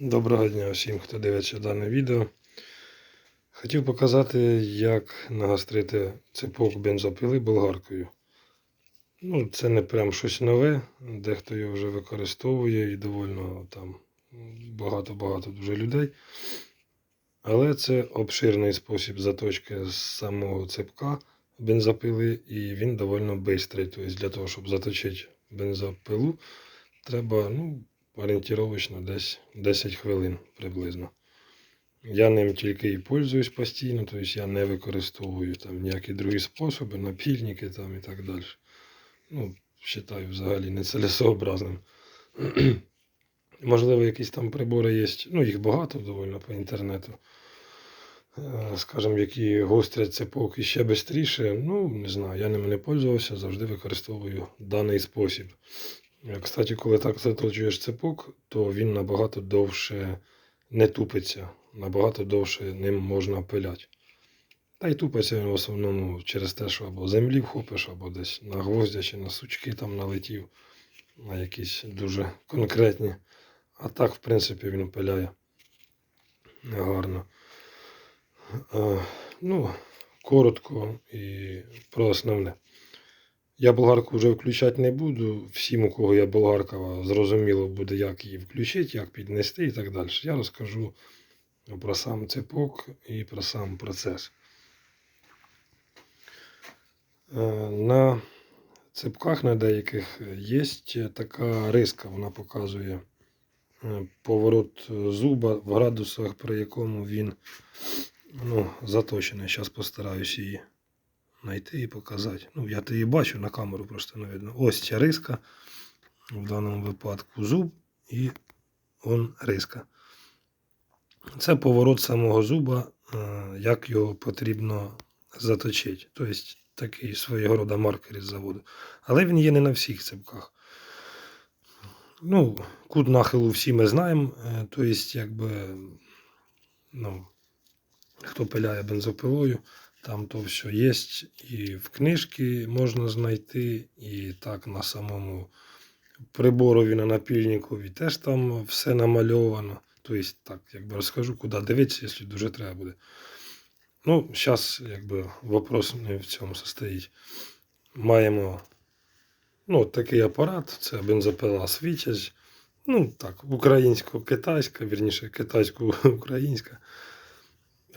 Доброго дня всім, хто дивиться дане відео. Хотів показати, як нагострити цепок бензопили болгаркою. Ну, це не прям щось нове, дехто його вже використовує і довольно там багато-багато дуже людей. Але це обширний спосіб заточки з самого цепка бензопили, і він довольно швидкий. Тобто для того, щоб заточити бензопилу, треба ну, орієнтировочно десь 10 хвилин приблизно. Я ним тільки і пользуюсь постійно, тобто я не використовую там ніякі другі способи, напільники там і так далі. Ну, вважаю взагалі нецелесообразним. Можливо, якісь там прибори є, ну їх багато доволі по інтернету. Е, Скажімо, які гострять цепок і ще швидше. Ну, не знаю, я ними не пользувався, завжди використовую даний спосіб. Е, Кстати, коли так заточуєш цепок, то він набагато довше не тупиться, набагато довше ним можна пиляти. Та й тупиться він в основному через те, що або землі вхопиш, або десь на гвоздя чи на сучки там налетів, на якісь дуже конкретні. А так, в принципі, він пиляє гарно. Е, Ну, коротко і про основне. Я болгарку вже включати не буду. Всім, у кого є болгарка, зрозуміло буде, як її включити, як піднести і так далі. Я розкажу про сам цепок і про сам процес. Е, На цепках на деяких є така риска, вона показує е, поворот зуба в градусах, при якому він ну, заточений. Зараз постараюсь її знайти і показати. Ну, я її бачу на камеру, просто не видно. Ось ця риска. В даному випадку зуб і он риска. Це поворот самого зуба, е, як його потрібно заточити. Тобто такий свого роду маркер із заводу. Але він є не на всіх цепках. Ну, кут нахилу всі ми знаємо. е, Тобто, якби, ну, хто пиляє бензопилою, там то все є. І в книжці можна знайти, і так на самому приборові на напільникові теж там все намальовано. Тобто, так, якби розкажу, куди дивитися, якщо дуже треба буде. Ну, зараз, якби, вопрос не в цьому состоїть. Маємо ну, такий апарат, це бензопила Свічась. Ну, так, українсько-китайська, вірніше, китайсько-українська.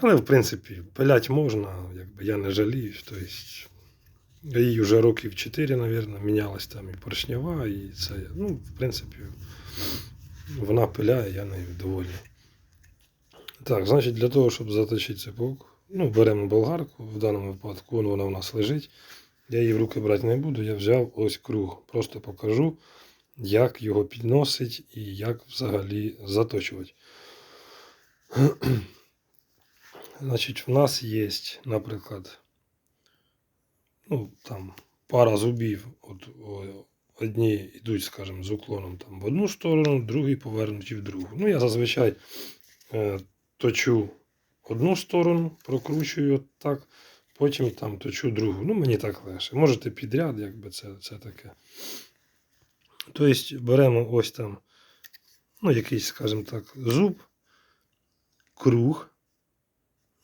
Але, в принципі, пилять можна, якби я не жалію. Тобто, їй вже років 4, мабуть, мінялась там і поршнева, і це. Ну, в принципі, вона пиляє, я нею доволі. Так, значить, для того, щоб заточити цепок, ну, беремо болгарку, в даному випадку вон вона у нас лежить. Я її в руки брати не буду, я взяв ось круг. Просто покажу, як його підносить і як взагалі заточувати. Значить, в нас є, наприклад, ну, там, пара зубів. От, одні йдуть, скажімо, з уклоном там, в одну сторону, другі повернуті в другу. Ну, я зазвичай е, точу одну сторону, прокручую так, потім там точу другу. Ну, мені так легше. Можете підряд, якби це, це таке. Тобто беремо ось там, ну, якийсь, скажімо так, зуб, круг.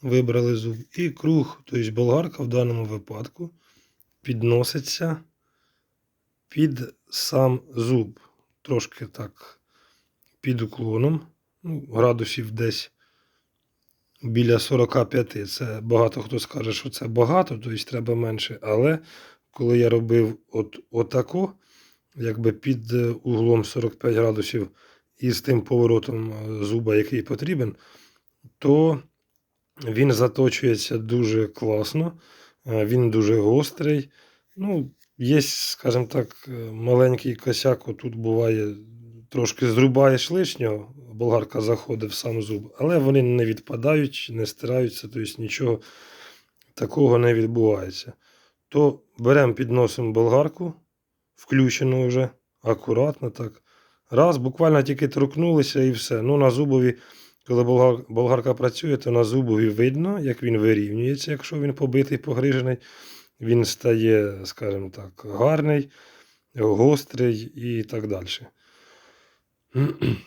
Вибрали зуб. І круг, тобто болгарка в даному випадку підноситься під сам зуб. Трошки так під уклоном. Ну, градусів десь біля 45. Це багато хто скаже, що це багато, тобто треба менше. Але коли я робив от отако, якби під углом 45 градусів і з тим поворотом е, зуба, який потрібен, то він заточується дуже класно, е, він дуже гострий. Ну, Є, скажімо так, е, маленький косяк, тут буває, трошки зрубаєш лишнього, болгарка заходить в сам зуб, але вони не відпадають, не стираються, тобто нічого такого не відбувається. То беремо, підносимо болгарку, включену вже, акуратно так. Раз, буквально тільки торкнулися і все. Ну, на зубові коли болгар, болгарка працює, то на зубові видно, як він вирівнюється, якщо він побитий, погрижений. Він стає, скажімо так, гарний, гострий і так далі.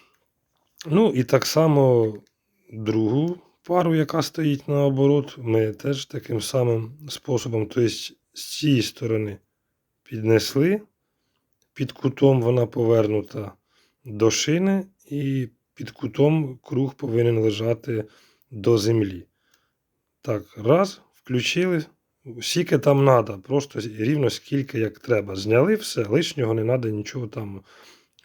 Ну і так само другу пару, яка стоїть наоборот, ми теж таким самим способом, тобто з цієї сторони піднесли, під кутом вона повернута до шини, і під кутом круг повинен лежати до землі. Так, раз, включили. Скільки там треба, просто рівно скільки як треба. Зняли все, лишнього не треба нічого там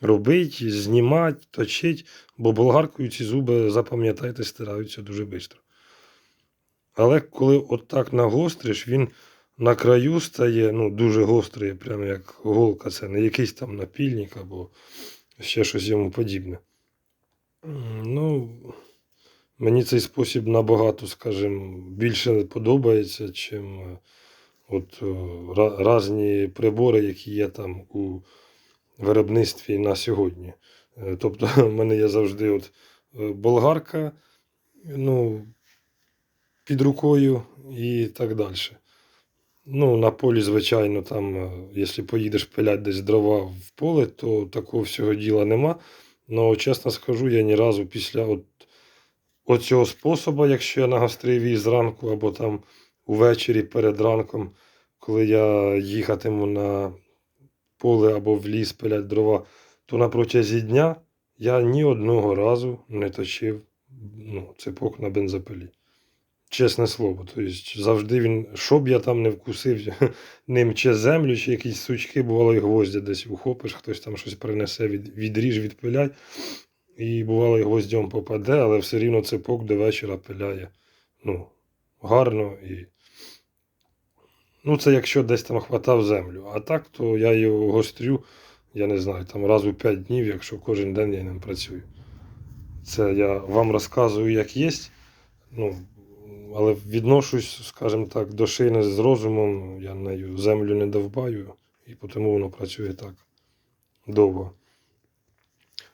робити, знімати, точити, бо болгаркою ці зуби, запам'ятайте, стираються дуже швидко. Але коли отак нагостриш, він на краю стає ну, дуже гострий, прямо як голка. Це не якийсь там напільник або ще щось йому подібне. Ну, мені цей спосіб набагато, скажімо, більше подобається, чим е, от е, різні прибори, які є там у виробництві на сьогодні. Е, Тобто, в мене є завжди от болгарка, ну, під рукою і так далі. Ну, на полі, звичайно, там, якщо поїдеш пилять десь дрова в поле, то такого всього діла нема. Ну, чесно скажу, я ні разу після от, оцього способу, якщо я нагострив її зранку або там увечері перед ранком, коли я їхатиму на поле або в ліс пилять дрова, то на протязі дня я ні одного разу не точив ну, цепок на бензопилі. Чесне слово, тобто завжди він, що б я там не вкусив ним чи землю, чи якісь сучки, бувало і гвоздя десь ухопиш, хтось там щось принесе, від, відріж, відпиляй. І бувало і гвоздям попаде, але все рівно цепок до вечора пиляє. Ну, гарно і. Ну, це якщо десь там хватав землю. А так, то я його гострю, я не знаю, там раз у 5 днів, якщо кожен день я ним працюю. Це я вам розказую, як є. Ну, але відношусь, скажімо так, до шини з розумом. Я нею землю не довбаю, і тому воно працює так довго.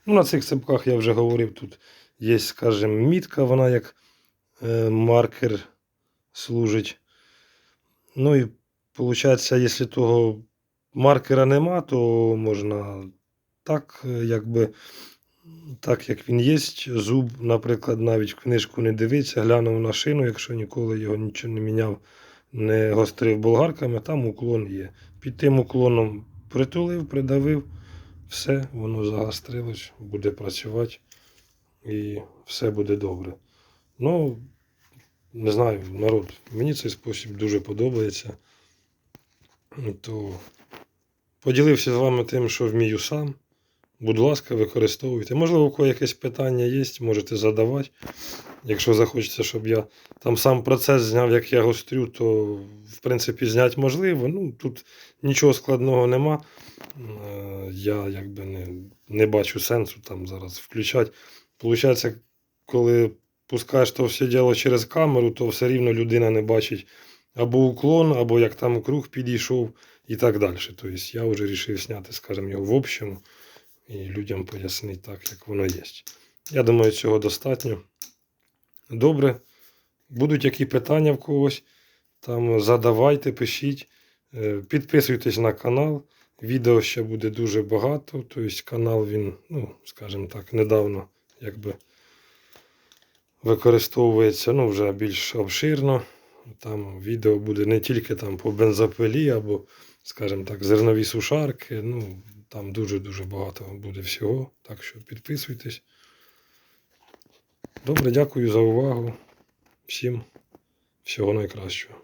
Ну, на цих цепках я вже говорив, тут є, скажімо, мітка, вона як е, маркер служить. Ну і виходить, якщо того маркера нема, то можна так, е, якби, так як він є, зуб, наприклад, навіть в книжку не дивиться, глянув на шину, якщо ніколи його нічого не міняв, не гострив болгарками, там уклон є. Під тим уклоном притулив, придавив, все, воно загострилось, буде працювати і все буде добре. Ну, не знаю, народ, мені цей спосіб дуже подобається. То поділився з вами тим, що вмію сам. Будь ласка, використовуйте. Можливо, у кого якесь питання є, можете задавати. Якщо захочеться, щоб я там сам процес зняв, як я гострю, то в принципі зняти можливо. Ну, тут нічого складного нема. Е, Я якби не, не бачу сенсу там зараз включати. Получається, коли пускаєш то все діло через камеру, то все рівно людина не бачить або уклон, або як там круг підійшов і так далі. Тобто я вже вирішив зняти, скажімо, його в общому і людям пояснити так, як воно є. Я думаю, цього достатньо. Добре. Будуть які питання в когось, там задавайте, пишіть, Е, підписуйтесь на канал. Відео ще буде дуже багато. Тобто канал він, ну, скажімо так, недавно якби використовується ну, вже більш обширно. Там відео буде не тільки там по бензопилі або, скажімо так, зернові сушарки. Ну, там дуже-дуже багато буде всього. Так що підписуйтесь. Добре, дякую за увагу. Всім всього найкращого.